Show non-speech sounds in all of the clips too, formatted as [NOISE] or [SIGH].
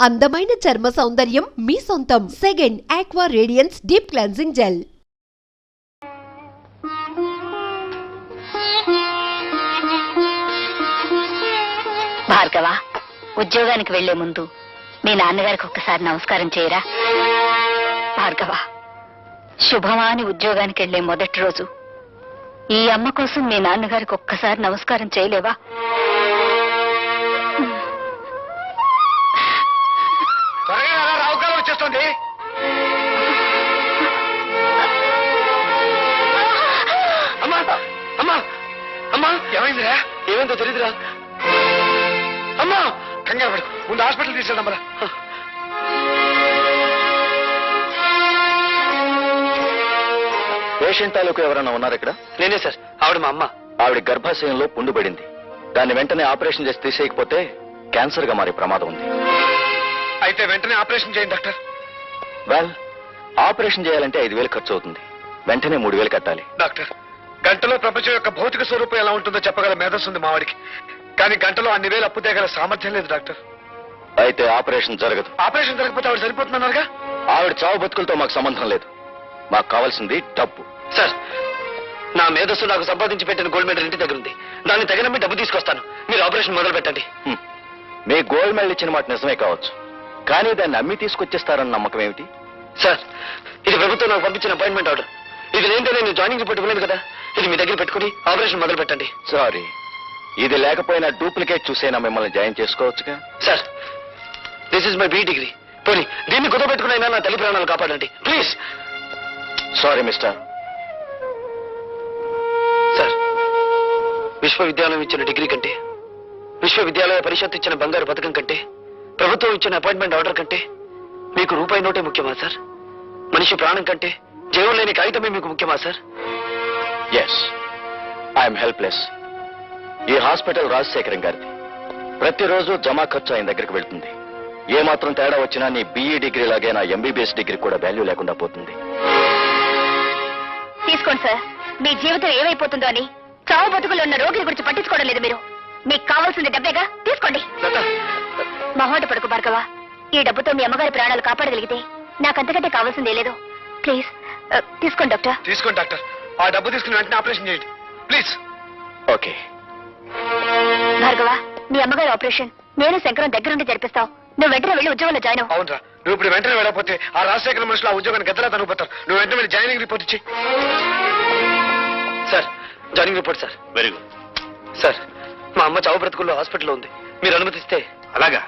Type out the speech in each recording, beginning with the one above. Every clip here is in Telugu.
అందమైన చర్మ సౌందర్యం మీ సొంతం. Second aqua radiance deep cleansing gel Bhargava ఉద్యోగానికి వెళ్ళే ముందు మీ నాన్నగారికి ఒక్కసారి నమస్కారం చేయరా? భార్గవ శుభమాని ఉద్యోగానికి వెళ్ళే మొదటి రోజు ఈ అమ్మ కోసం మీ నాన్నగారికి ఒక్కసారి నమస్కారం చేయలేవా? ఏమైందో తెలియదురా అమ్మా! కంగారు పడు ముందు హాస్పిటల్ తీసుకెళ్దాం రా పేషెంట్ తాలూకు ఎవరైనా ఉన్నారు ఇక్కడ? నేనే సార్. ఆవిడ మా అమ్మ. ఆవిడ గర్భాశయంలో పుండు పడింది దాన్ని వెంటనే ఆపరేషన్ చేసి తీసేయకపోతే క్యాన్సర్గా మారే ప్రమాదం ఉంది. అయితే వెంటనే ఆపరేషన్ చేయండి డాక్టర్. వెల్ ఆపరేషన్ చేయాలంటే ఐదు వేలు ఖర్చు అవుతుంది. వెంటనే మూడు వేలు కట్టాలి. డాక్టర్ గంటలో ప్రపంచం యొక్క భౌతిక స్వరూపం ఎలా ఉంటుందో చెప్పగల మేధస్సు ఉంది మావాడికి. కానీ గంటలో అన్ని వేలు అప్పు తేగల సామర్థ్యం లేదు డాక్టర్. అయితే ఆపరేషన్ జరగదు. ఆపరేషన్ జరగకపోతే ఆవిడ సరిపోతున్నారుగా ఆవిడ చావు బతుకులతో మాకు సంబంధం లేదు. మాకు కావాల్సింది డబ్బు. సార్ నా మేధస్సు నాకు సంపాదించి పెట్టిన గోల్డ్ మెడల్ ఇంటి దగ్గర ఉంది దాన్ని తగినమ్మి డబ్బు తీసుకొస్తాను. మీరు ఆపరేషన్ మొదలు పెట్టండి. మీ గోల్డ్ మెడల్ ఇచ్చిన మాట నిజమే కావచ్చు. కానీ దాన్ని అమ్మి తీసుకొచ్చేస్తారన్న నమ్మకం ఏమిటి? సార్ ఇది ప్రభుత్వం నాకు పంపించిన అపాయింట్మెంట్ ఆర్డర్. ఇది లేదంటే నేను జాయినింగ్ రిపోర్ట్ ఇవ్వలేదు కదా. ఇది మీ దగ్గర పెట్టుకుని ఆపరేషన్ మొదలు పెట్టండి. సారీ. ఇది లేకపోయినా డూప్లికేట్ చూసైనా మిమ్మల్ని join చేసుకోవచ్చుగా? Sir this is my B degree పోనీ దీన్ని కుదపెట్టుకునైనా నా తల్లి ప్రాణాలు కాపాడండి. Please sorry mister. సార్ విశ్వవిద్యాలయం ఇచ్చిన డిగ్రీ కంటే విశ్వవిద్యాలయ పరిషత్ ఇచ్చిన బంగారు పథకం కంటే ప్రభుత్వం ఇచ్చిన అపాయింట్మెంట్ ఆర్డర్ కంటే మీకు రూపాయి నోటే ముఖ్యమా సార్? మనిషి ప్రాణం కంటే జీవం లేని కాగితమే మీకు ముఖ్యమా సార్? ఎస్ ఐఎమ్ హెల్ప్లెస్ ఈ హాస్పిటల్ రాజశేఖరం గారిది. ప్రతిరోజు జమా ఖర్చు ఆయన దగ్గరికి వెళ్తుంది. ఏ మాత్రం తేడా వచ్చినా నీ బీఈ డిగ్రీ లాగే నా ఎంబీబీఎస్ డిగ్రీ కూడా వాల్యూ లేకుండా పోతుంది. తీసుకోండి సార్. మీ జీవితం ఏమైపోతుందో అని చావు బతుకులు ఉన్న రోగుల గురించి పట్టించుకోవడం లేదు మీరు. మీకు కావాల్సింది డబ్బేగా? తీసుకోండి. మహోట పడుకు భార్గవ. ఈ డబ్బుతో మీ అమ్మగారి ప్రాణాలు కాపాడగలిగితే నాకంతకంటే కావాల్సిందే లేదు. ప్లీజ్ తీసుకోండి డాక్టర్. తీసుకోండి డాక్టర్. ఆ డబ్బు తీసుకుని వెంటనే ఆపరేషన్ చేయండి. ప్లీజ్. ఓకే. భార్గవ మీ అమ్మగారి ఆపరేషన్. నేను శంకరం దగ్గరుండి జరిపిస్తావు నువ్వు వెంటనే వెళ్ళి ఉద్యోగంలో జాయిన్ అవ్వు. అవునరా. నువ్వు ఇప్పుడు వెంటనే వెళ్ళకపోతే ఆ రాజశేఖర మనుషులు ఆ ఉద్యోగాన్ని గద్దలా తనుకుపోతారు నువ్వు వెంటనే వెళ్ళి జాయినింగ్ రిపోర్ట్ ఇచ్చి. Sir joining report sir. Very good. Sir మా అమ్మ చావు బ్రతుకుల్లో హాస్పిటల్లో ఉంది. మీరు అనుమతిస్తే. అలాగా?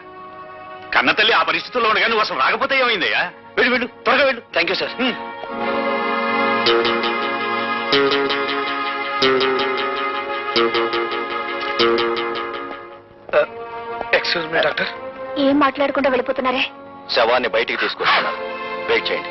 కన్నతల్లి ఆ పరిస్థితుల్లో ఉండగా నువ్వు అసలు రాకపోతే ఏమైందయ్యా వెళ్ళు వెళ్ళు త్వరగా వెళ్ళు. Thank you sir excuse me doctor ఏం మాట్లాడకుండా వెళ్ళిపోతున్నారే? శవాన్ని బయటికి తీసుకొస్తున్నాను వెయిట్ చేయండి.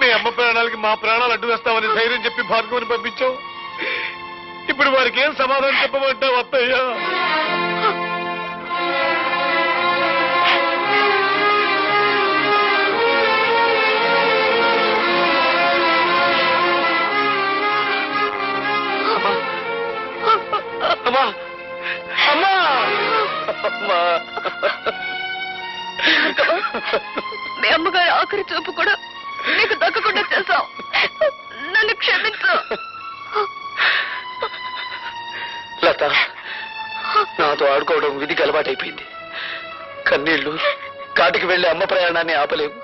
మీ అమ్మ ప్రాణాలకి మా ప్రాణాలు అడ్డు వేస్తామని ధైర్యం చెప్పి భార్గవుని పంపించావు? ఇప్పుడు వారికి ఏం సమాధానం చెప్పమంటావు అత్తయ్య? అమ్మా! అమ్మా! అమ్మా! మీ అమ్మగారి ఆఖరి చూపు కూడా నీకు దక్కకుండా చేశాం నన్ను క్షమించు తాత నాతో ఆడుకోవడం విధికి అలవాటైపోయింది. కన్నీళ్ళు కాటికి వెళ్ళి అమ్మ ప్రయాణాన్ని ఆపలేము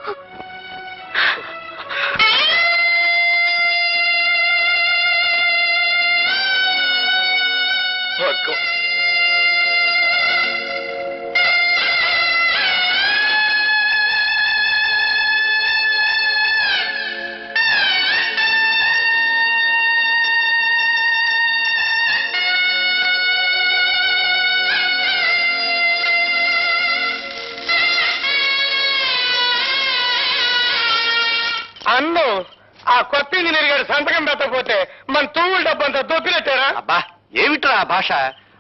భార్గవ్. భాష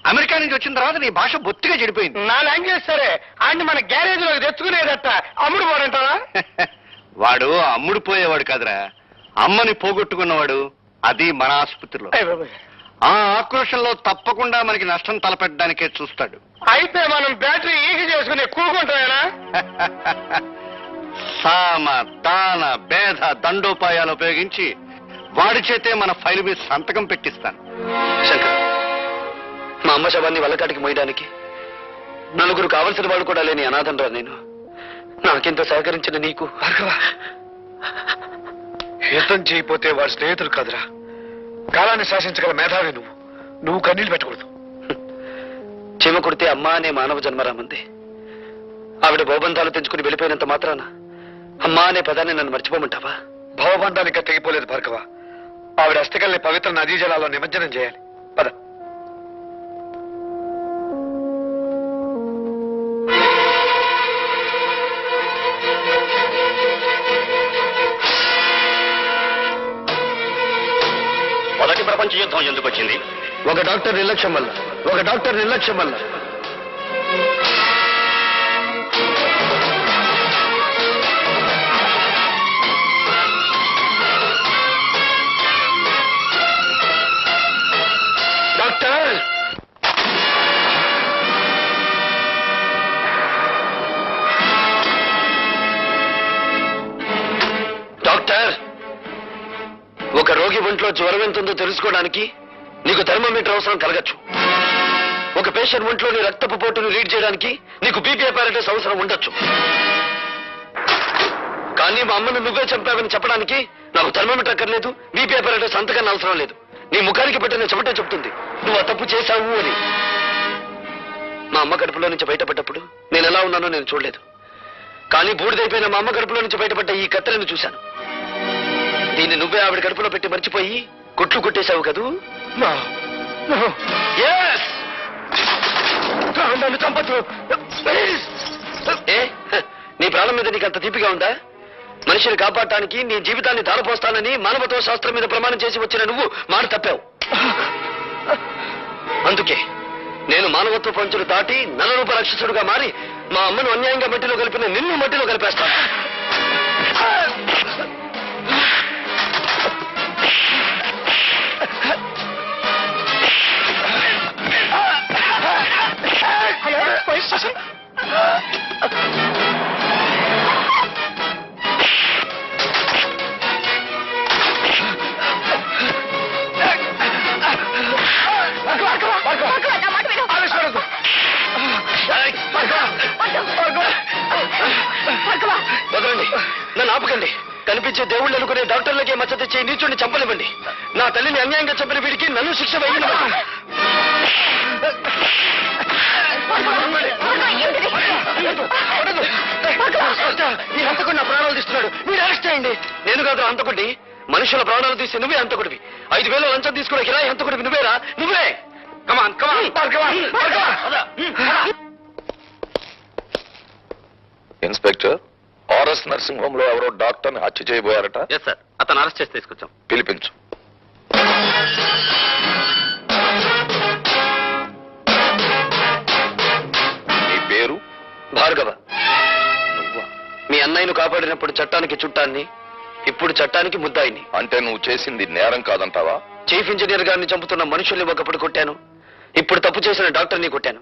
అమెరికా నుంచి వచ్చిన తర్వాత నీ భాష బొత్తిగా చెడిపోయింది. నా లాంగ్వేజ్ సరే ఆయన మన గ్యారేజ్లో తెచ్చుకునేదట అమ్ముడు పోడంటారా [LAUGHS] వాడు అమ్ముడు పోయేవాడు కాదురా. అమ్మని పోగొట్టుకున్నవాడు అది మన ఆసుపత్రిలో. ఆ ఆక్రోషంలో తప్పకుండా మనకి నష్టం తలపెట్టడానికే చూస్తాడు. అయితే మనం బ్యాటరీ ఈజీ చేసుకుని కూకుంటామేనా [LAUGHS] సామ దాన భేద దండోపాయాలు ఉపయోగించి వాడి చేతే మన ఫైల్ మీద సంతకం పెట్టిస్తాను. శంకర్. మా అమ్మ శవాన్ని వల్లకాటికి మోయడానికి నలుగురు కావలసిన వాళ్ళు కూడా లేని అనాథంరా నేను. నాకెంత సహకరించిన నీకు యుద్ధం చేయపోతే వాడి స్నేహితులు కాదురా. కాలాన్ని శాసించగల మేధావి నువ్వు. నువ్వు కన్నీళ్ళు పెట్టకూడదు. చీమ కుడితే అమ్మ అనే మానవ జన్మరామంది ఆవిడ భవబంధాలు తెంచుకుని వెళ్ళిపోయినంత మాత్రాన అమ్మా అనే పదాన్ని నన్ను మర్చిపోమంటావా? భవబంధానికి తెగిపోలేదు భార్గవ. ఆవిడ అస్థికల్ని పవిత్ర నదీ జలాల్లో నిమజ్జనం చేయాలి. పద. ప్రపంచ యుద్ధం ఎందుకు వచ్చింది? ఒక డాక్టర్ నిర్లక్ష్యం వల్ల ఒక డాక్టర్ నిర్లక్ష్యం వల్ల. ఒక రోగి ఒంట్లో జ్వరం ఎంత ఉందో తెలుసుకోవడానికి నీకు థర్మోమీటర్ అవసరం కలగచ్చు. ఒక పేషెంట్ ఒంట్లోని రక్తపు పోటును రీడ్ చేయడానికి నీకు బీపీ అపారటస్ అవసరం ఉండొచ్చు. కానీ మా అమ్మను నువ్వే చంపావని చెప్పడానికి నాకు థర్మోమీటర్ అక్కర్లేదు బీపీ అపారటస్ అంతకన్నా అవసరం లేదు. నీ ముఖానికి పెట్టిన చెమటే చెప్తుంది. నువ్వు ఆ తప్పు చేశావు అని. మా అమ్మ కడుపులో నుంచి బయటపడ్డప్పుడు నేను ఎలా ఉన్నానో నేను చూడలేదు. కానీ బూడిదైపోయిన మా అమ్మ కడుపులో నుంచి బయటపడ్డ ఈ కత్తెలను చూశాను. దీన్ని నువ్వే ఆవిడ కడుపులో పెట్టి మర్చిపోయి కుట్లు కొట్టేశావు కదూ? Yes! నన్ను చంపొద్దు. ఏ? నీ ప్రాణం మీద నీకు అంత తీపిగా ఉందా? మనిషిని కాపాడటానికి నీ జీవితాన్ని దారపోస్తానని మానవత్వ శాస్త్రం మీద ప్రమాణం చేసి వచ్చిన నువ్వు మాట తప్పావు. అందుకే నేను మానవత్వ పంచులు దాటి నలరూప రాక్షసుడుగా మారి మా అమ్మను అన్యాయంగా మట్టిలో కలిపిన నిన్ను మట్టిలో కలిపేస్తాను చేయండి. నేను కాదు హంతకుడిని మనుషుల ప్రాణాలు తీసి నువ్వే హంతకుడివి ఐదు వేల లంచం తీసుకునే కిరాయి హంతకుడివి నువ్వేరా? నువ్వే. Come on come on inspector RS nursing హోమ్లో ఎవరో డాక్టర్ని హత్య చేయబోయారట? ఎస్ సార్ అతను అరెస్ట్ చేసి తీసుకొచ్చాం. పిలిపించు. నీ పేరు? భార్గవ. మీ అన్నయ్యను కాపాడినప్పుడు చట్టానికి చుట్టాన్ని ఇప్పుడు చట్టానికి ముద్దాయిని. అంటే నువ్వు చేసింది నేరం కాదంటావా? చీఫ్ ఇంజనీర్ గారిని చంపుతున్న మనుషుల్ని ఒకప్పుడు కొట్టాను. ఇప్పుడు తప్పు చేసిన డాక్టర్ని కొట్టాను.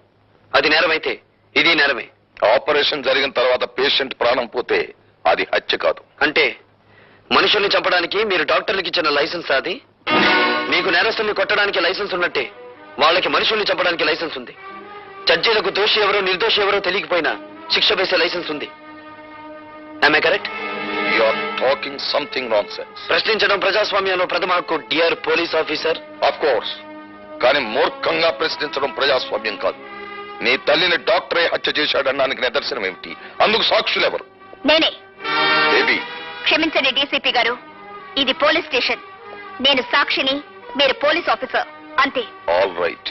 అది నేరమైతే ఇది నేరమే. ఆపరేషన్ జరిగిన తర్వాత పేషెంట్ ప్రాణం పోతే అది హత్య కాదు. అంటే మనుషుల్ని చంపడానికి మీరు డాక్టర్లకు ఇచ్చిన లైసెన్స్ అది? మీకు నేరస్తుల్ని కొట్టడానికి లైసెన్స్ ఉన్నట్టే వాళ్ళకి మనుషుల్ని చంపడానికి లైసెన్స్ ఉంది. జడ్జీలకు దోషి ఎవరో నిర్దోషి ఎవరో తెలియకపోయినా శిక్ష వేసే లైసెన్స్ ఉంది. I correct you are talking something nonsense ప్రశ్నించడం ప్రజాస్వామ్యంలో ప్రథమ హక్కు dear police officer. Of course కానీ మూర్ఖంగా ప్రశ్నించడం ప్రజాస్వామ్యం కాదు. నీ తల్లిని డాక్టరే హత్య చేశాడనడానికి నిదర్శనం ఏమిటి? అందుకు సాక్షులు ఎవరు? నేనే. బేబీ. క్షమించండి డీసీపీ గారు. ఇది పోలీస్ స్టేషన్. నేను సాక్షిని మీరు పోలీస్ ఆఫీసర్. అంతే. ఆల్ రైట్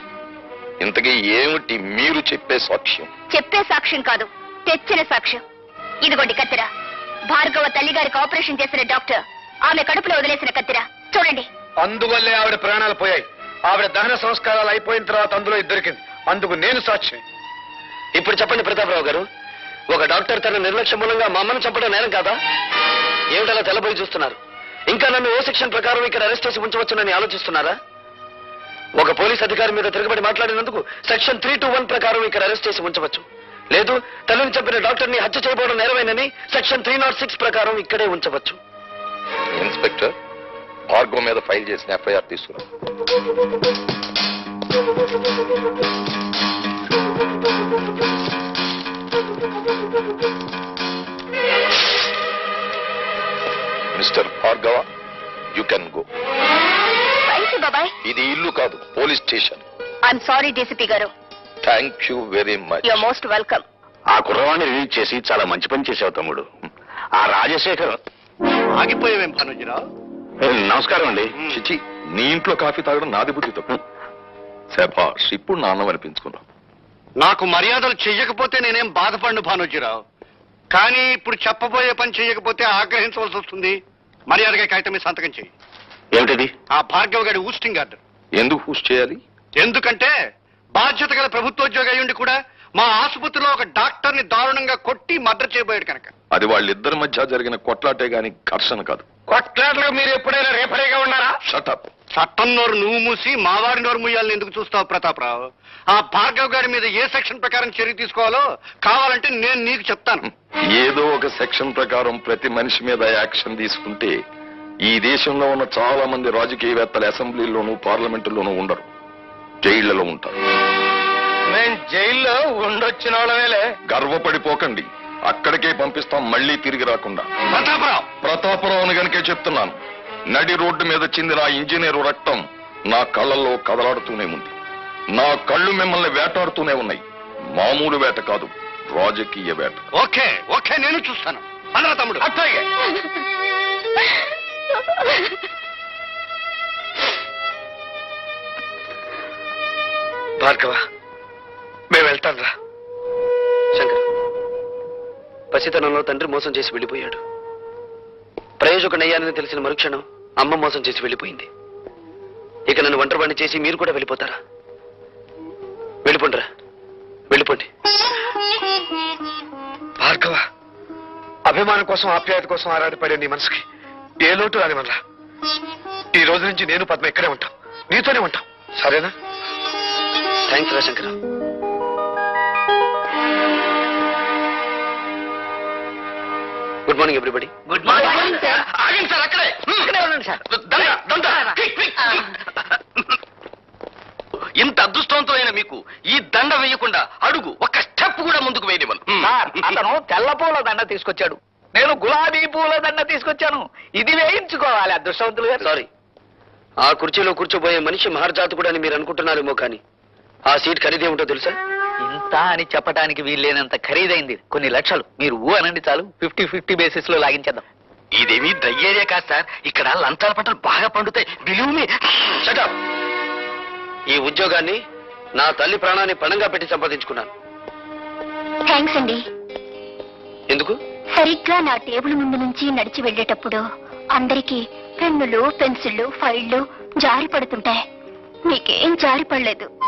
ఇంతకీ ఏమిటి మీరు చెప్పే సాక్ష్యం? చెప్పే సాక్ష్యం కాదు తెచ్చిన సాక్ష్యం. ఇదిగోండి కత్తిర. భార్గవ తల్లి గారికి ఆపరేషన్ చేసిన డాక్టర్. ఆమె కడుపులో వదిలేసిన కత్తిర. చూడండి. అందువల్లే ఆవిడ ప్రాణాలు పోయాయి. ఆవిడ దహన సంస్కారాలు అయిపోయిన తర్వాత అందులో దొరికింది అందుకు నేను సాక్షి. ఇప్పుడు చెప్పండి ప్రతాపరావు గారు. ఒక డాక్టర్ తన నిర్లక్ష్యం మూలంగా మా అమ్మను చంపడం నేరం కాదా? ఏమిటలా తెల్లబోయి చూస్తున్నారు? ఇంకా నన్ను ఏ సెక్షన్ ప్రకారం ఇక్కడ అరెస్ట్ చేసి ఉంచవచ్చునని ఆలోచిస్తున్నారా? ఒక పోలీస్ అధికారి మీద తిరగబడి మాట్లాడినందుకు సెక్షన్ త్రీ టూ వన్ ప్రకారం ఇక్కడ అరెస్ట్ చేసి ఉంచవచ్చు. లేదు తల్లిని చంపిన డాక్టర్ని హత్య చేయబోవడం నేరమేనని సెక్షన్ త్రీ నాట్ సిక్స్ ప్రకారం ఇక్కడే ఉంచవచ్చు. ఇన్స్పెక్టర్ భార్గవ్ మీద ఫైల్ చేసిన ఎఫ్ఐఆర్ తీసుకురా. Mister Bhargava you can go. బాబాయ్. ఇది ఇల్లు కాదు police station. I'm sorry DCP గారు. Thank you very much you're most welcome ఆ కుర్రవాణ్ణి రిలీజ్ చేసి చాలా మంచి పని చేసావు తమ్ముడు. ఆ రాజశేఖర్ ఆగిపోయావేం భానుజీరావు? నమస్కారం అండి. చిచి నీ ఇంట్లో కాఫీ తాగడం నాది బుద్ధి తప్పు. శభాష్ ఇప్పుడు నా అన్నం అనిపించుకున్నావు నాకు మర్యాదలు చెయ్యకపోతే నేనేం బాధపడిన భానుజీరావు. కానీ ఇప్పుడు చెప్పబోయే పని చెయ్యకపోతే ఆగ్రహించవలసి వస్తుంది. మర్యాదగా కాగితం మీద సంతకం చెయ్యి ఏమిటది? ఆ భార్గవ్ గారి ఊస్టింగ్ ఆర్డర్. ఎందుకు పూజ చేయాలి? ఎందుకంటే బాధ్యత గల ప్రభుత్వోద్యోగి అయ్యుండి కూడా మా ఆసుపత్రిలో ఒక డాక్టర్ని దారుణంగా కొట్టి మర్డర్ చేయబోయాడు కనుక. అది వాళ్ళిద్దరి మధ్య జరిగిన కొట్లాటే గాని ఘర్షణ కాదు. కొట్లాటలకు మీరు ఎప్పుడైనా రేపరేగా ఉన్నారా? షటప్ చట్టం నోరు నువ్వు మూసి మావారి నోరు మూయాలని ఎందుకు చూస్తావు ప్రతాపరావు? ఆ భార్గవ్ గారి మీద ఏ సెక్షన్ ప్రకారం చర్య తీసుకోవాలో కావాలంటే నేను నీకు చెప్తాను. ఏదో ఒక సెక్షన్ ప్రకారం ప్రతి మనిషి మీద యాక్షన్ తీసుకుంటే ఈ దేశంలో ఉన్న చాలా మంది రాజకీయవేత్తలు అసెంబ్లీలోనూ పార్లమెంటులోనూ ఉండరు. జైళ్ళలో ఉంటారు. నేను జైల్లో ఉండొచ్చిన వాళ్ళవేలే గర్వపడిపోకండి. అక్కడికే పంపిస్తాం మళ్ళీ తిరిగి రాకుండా. ప్రతాపరావు! ప్రతాపరావుని గనుకే చెప్తున్నాను. నడి రోడ్డు మీద చిందిన ఆ ఇంజనీరు రక్తం నా కళ్ళల్లో కదలాడుతూనే ఉంది. నా కళ్ళు మిమ్మల్ని వేటాడుతూనే ఉన్నాయి. మామూలు వేట కాదు రాజకీయ వేట. ఓకే ఓకే నేను చూస్తాను. తమ్ముడు. అట్లాగే భార్గవ మేము వెళ్తాం రా. శంకర్ పసితనంలో తండ్రి మోసం చేసి వెళ్ళిపోయాడు. ప్రయోజకుడయ్యానని తెలిసిన మరుక్షణం అమ్మ మోసం చేసి వెళ్ళిపోయింది. ఇక నన్ను ఒంటరివాణ్ణి చేసి మీరు కూడా వెళ్ళిపోతారా? వెళ్ళిపోండిరా. వెళ్ళిపోండి. భార్గవ అభిమానం కోసం ఆప్యాయత కోసం ఆరాటపడే నీ మనసుకి ఏ లోటు రానివనరా ఈ రోజు నుంచి నేను పద్మ ఇక్కడే ఉంటాం. నీతోనే ఉంటాం. సరేనా? థ్యాంక్స్ రా Shankar good morning everybody good morning sir ఆగండి సార్ అక్కడే. ఇక్కడే ఉండండి సార్. ఇంత అదృష్టవంతమైన మీకు ఈ దండ వేయకుండా అడుగు ఒక స్టెప్ కూడా ముందుకు వేయనివ్వను. సార్ అతను తెల్ల పూల దండ తీసుకొచ్చాడు. నేను గులాబీ పూల దండ తీసుకొచ్చాను. ఇది వేయించుకోవాలి అదృష్టవంతులు గారు. సారీ ఆ కుర్చీలో కూర్చోబోయే మనిషి మహర్జాతకుడు అని మీరు అనుకుంటున్నారేమో కానీ ఆ సీట్ ఖరీదే ఉంటో తెలుసా? ఇంత అని చెప్పడానికి వీల్లేనంత ఖరీదైంది. కొన్ని లక్షలు. మీరు ఊ అనండి చాలు. ఫిఫ్టీ ఫిఫ్టీ బేసిస్లో లాగించేద్దాం. ఇదేమీ డ్రై ఏరియా కాదు సార్. ఇక్కడ లంచాల పంటలు బాగా పండుతాయి. Believe me. షటప్ ఈ ఉద్యోగాన్ని నా తల్లి ప్రాణాన్ని పణంగా పెట్టి సంపాదించుకున్నాను. థ్యాంక్స్ అండి. ఎందుకు? సరిగ్గా నా టేబుల్ ముందు నుంచి నడిచి వెళ్ళేటప్పుడు అందరికీ పెన్నులు పెన్సిళ్ళు ఫైళ్ళు జారి పడుతుంటాయి మీకేం జారి పడలేదు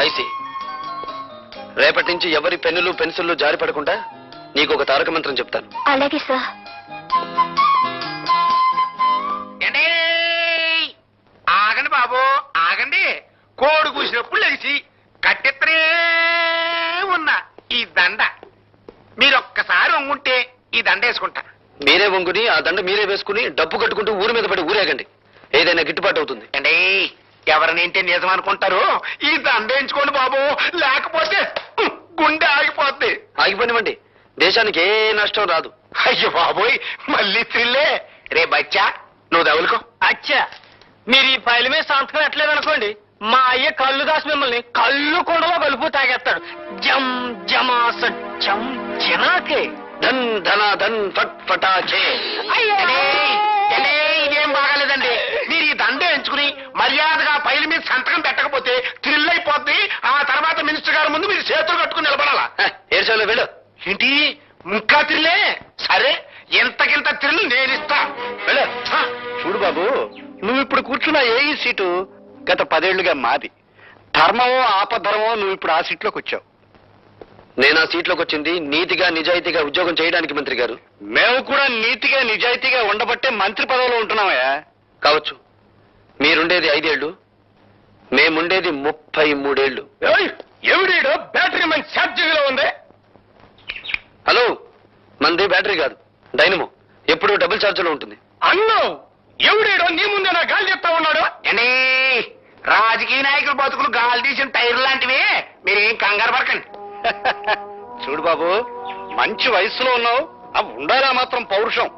ఐసి రేపటి నుంచి ఎవరి పెన్నులు పెన్సిళ్ళు జారి పడకుండా నీకు ఒక తారక మంత్రం చెప్తాను. అలాగే సార్. ఆగండి బాబు ఆగండి. కోడి కూసినప్పుడు లెగిసి కట్టెత్తనే ఉన్న. ఈ దండ మీరు ఒక్కసారి వంగుంటే ఈ దండ వేసుకుంటా. మీరే వంగుని ఆ దండ మీరే వేసుకుని డబ్బు కట్టుకుంటూ ఊరి మీద పడి ఊరేగండి. ఏదైనా గిట్టుబాటు అవుతుంది. అండి ఎవరిని ఇంటే నిజం అనుకుంటారు? ఈ దండ వేయించుకోండి బాబు. లేకపోతే గుండె ఆగిపోద్ది. ఆగిపోనివ్వండి. దేశానికి ఏ నష్టం రాదు. అయ్యో బాబోయ్ మళ్ళీ త్రిల్లే. రే బచ్చా నువ్వు తగులుకో. అచ్చా మీరు ఈ ఫైల్ మీద సంతకం ఎట్లేదు అనుకోండి మా అయ్య కళ్ళు దాసి మిమ్మల్ని కళ్ళు కొండలో కలుపు తాగేస్తాడు. జమ్ జమాస జం జనాకే. ధన్ ధన ధన్ ఫట్ ఫటాచే అయ్యే, ఏండి, ఇదేం బాగాలేదండి. మీరు ఈ దండ ఎంచుకుని మర్యాదగా ఫైల్ మీద సంతకం పెట్టకపోతే థ్రిల్ అయిపోద్ది. ఆ తర్వాత మినిస్టర్ గారి ముందు మీరు చేతులు కట్టుకుని నిలబడాలా? ఏడ్చాలో వెళ్ళు. ఏంటి? ఇంకా త్రిల్లే సరే ఎంతకింత త్రిల్ నేను ఇస్తా వెళ్ళు చూడు బాబు నువ్వు ఇప్పుడు కూర్చున్న ఏ ఈ సీటు గత పదేళ్ళుగా మాది. ధర్మమో ఆపధర్మమో నువ్వు ఇప్పుడు ఆ సీట్లోకి వచ్చావు. నేను ఆ సీట్లోకి వచ్చింది నీతిగా నిజాయితీగా ఉద్యోగం చేయడానికి మంత్రి గారు? మేము కూడా నీతిగా నిజాయితీగా ఉండబట్టే మంత్రి పదవిలో ఉంటున్నామయ్యా. కావచ్చు. మీరుండేది ఐదేళ్ళు మేముండేది ముప్పై మూడేళ్ళు ఎవడీడో బ్యాటరీ మంచి ఛార్జింగ్లో ఉంది. హలో మంది బ్యాటరీ కాదు డైనమో. ఎప్పుడు డబుల్ ఛార్జ్లో ఉంటుంది? అన్నం. ఎవడీడో నీ ముందే నా గాలి చెప్తా ఉన్నాడు. రాజకీయ నాయకులు బతుకులు గాలి తీసిన టైర్ లాంటివి. మీరేం కంగారు పడకండి. [LAUGHS] చూడు బాబు మంచి వయసులో ఉన్నావు. అవి ఉండాలా మాత్రం పౌరుషం.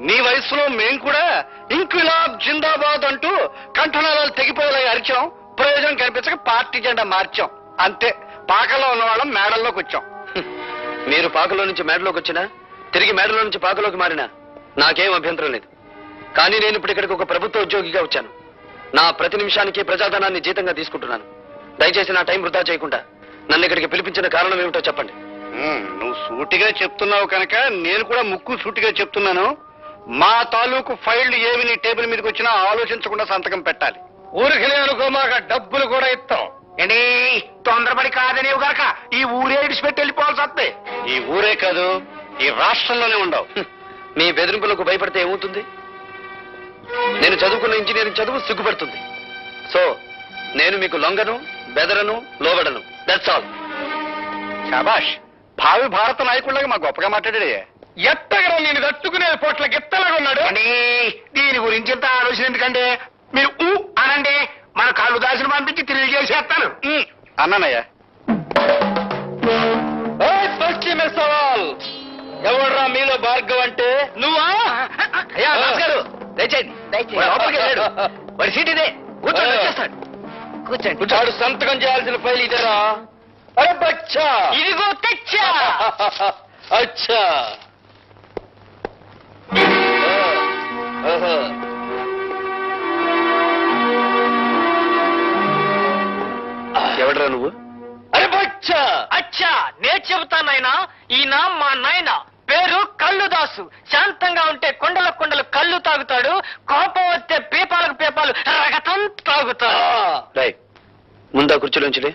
నీ వయసులో మేం కూడా ఇంక్విలాబ్ జిందాబాద్ అంటూ కంఠనాళాలు తెగిపోయేలా అరిచాం. ప్రయోజనం కనిపించక పార్టీ జెండా మార్చాం. అంతే. పాకలో ఉన్న వాళ్ళం మేడల్లోకి వచ్చాం. మీరు పాకలో నుంచి మేడలోకి వచ్చినా తిరిగి మేడలో నుంచి పాకలోకి మారినా నాకేం అభ్యంతరం లేదు. కానీ నేను ఇప్పుడు ఇక్కడికి ఒక ప్రభుత్వ ఉద్యోగిగా వచ్చాను. నా ప్రతి నిమిషానికి ప్రజాధనాన్ని జీతంగా తీసుకుంటున్నాను. దయచేసి నా టైం వృధా చేయకుండా నన్ను ఇక్కడికి పిలిపించిన కారణం ఏమిటో చెప్పండి. నువ్వు సూటిగా చెప్తున్నావు కనుక నేను కూడా ముక్కు సూటిగా చెప్తున్నాను. మా తాలూకు ఫైళ్ళు ఏవి నీ టేబుల్ మీదకి వచ్చినా ఆలోచించకుండా సంతకం పెట్టాలి. ఊరికి అనుకో మాకు డబ్బులు కూడా ఇస్తాం. అండి తొందరపడి కాదనేవు గనక. ఈ ఊరే ఇడిచిపెట్టి వెళ్ళిపోవాల్సి వస్తే. ఈ ఊరే కాదు ఈ రాష్ట్రంలోనే ఉండవు. మీ బెదిరింపులకు భయపడితే ఏమవుతుంది? నేను చదువుకున్న ఇంజనీరింగ్ చదువు సిగ్గుపడుతుంది. సో నేను మీకు లొంగను బెదరను లోబడను. దట్స్ ఆల్ శాబాష్ భావి భారత నాయకుడిలాగా మా గొప్పగా మాట్లాడాడే ఎత్తగరం నేను తట్టుకునే పోట్ల గిత్తలాగా ఉన్నాడు? అండి దీని గురించి ఇంత ఆలోచన ఎందుకంటే? మీరు ఊ అనండి మన కళ్ళు దాసిన పంపించి తెలియజేసేస్తాను ఉమ్, అన్నానయ్యా. ఎవడ్రా మీలో భార్గవ్ అంటే? నువ్వా? అయ్యా దయచేయండి. లోపలికి వెళ్ళాడు. వాడి సీట్ ఇదే. కూర్చోండి వచ్చేస్తాడు. కూర్చోండి. వాడు సంతకం చేయాల్సిన ఫైల్ ఇదేరా. అరే బచ్చా. ఇదిగో తెచ్చా. [LAUGHS] అచ్చా. ఎవడరా నువ్వు? అరే బచ్చా. అచ్చా నే చెబుతానైనా ఈయన మా నాయన. పేరు కళ్ళుదాసు. శాంతంగా ఉంటే కొండల కొండలు కళ్ళు తాగుతాడు కోపం వస్తే పీపాలకు పీపాలు రగతం తాగుతాడు రై ముందా కుర్చీలోంచి లే.